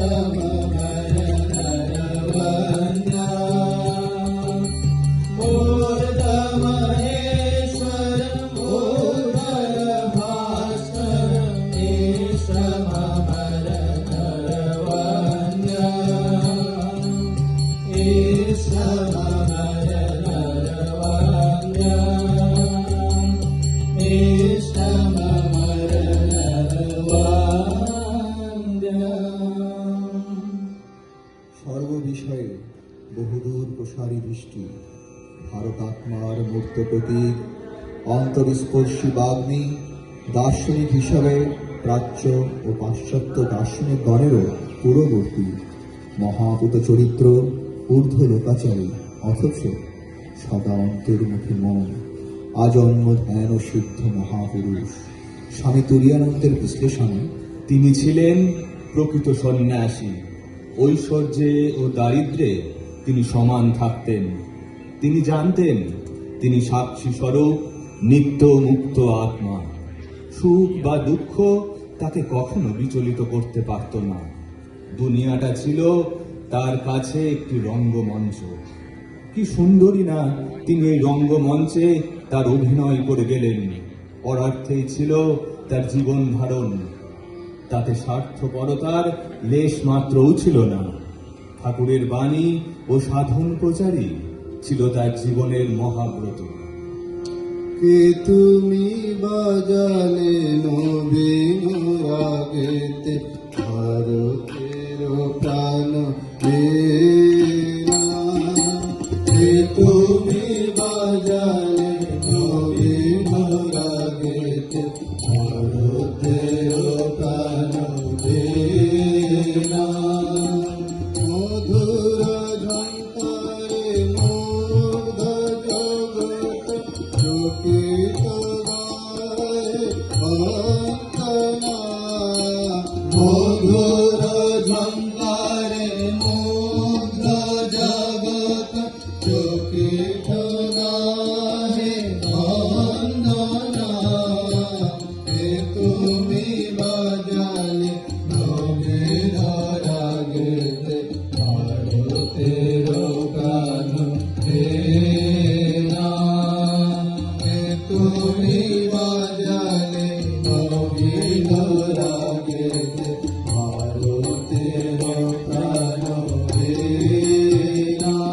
Amém. ভারতাত্মার মূর্ত প্রতীক অন্তরস্পর্শী বাগ্মী দার্শনিক হিসাবে প্রাচ্য ও পাশ্চাত্য দার্শনিক গণেরও পূর্ববর্তী মহাপুত চরিত্র ঊর্ধ্ব লোকাচারী অথচ সদা অন্তর্মুখী মন আজন্ম ধ্যান ও সিদ্ধ মহাপুরুষ। স্বামী তুরিয়ানন্দের বিশ্লেষণে তিনি ছিলেন প্রকৃত সন্ন্যাসী। ঐশ্বর্যে ও দারিদ্রে তিনি সমান থাকতেন। তিনি জানতেন তিনি সাক্ষী স্বরূপ, নিত্য মুক্ত আত্মা। সুখ বা দুঃখ তাকে কখনো বিচলিত করতে পারত না। দুনিয়াটা ছিল তার কাছে একটি রঙ্গমঞ্চ। কি সুন্দরী না তিনি এই রঙ্গমঞ্চে তার অভিনয় করে গেলেন। পরার্থেই ছিল তার জীবন ধারণ। তাতে স্বার্থপরতার লেশ মাত্রও ছিল না। ঠাকুরের বাণী ও সাধন প্রচারই ছিল তার জীবনের মহাব্রত কে তুমি বাজালে নবীন রাগেতে ভারতের প্রাণ বীণা।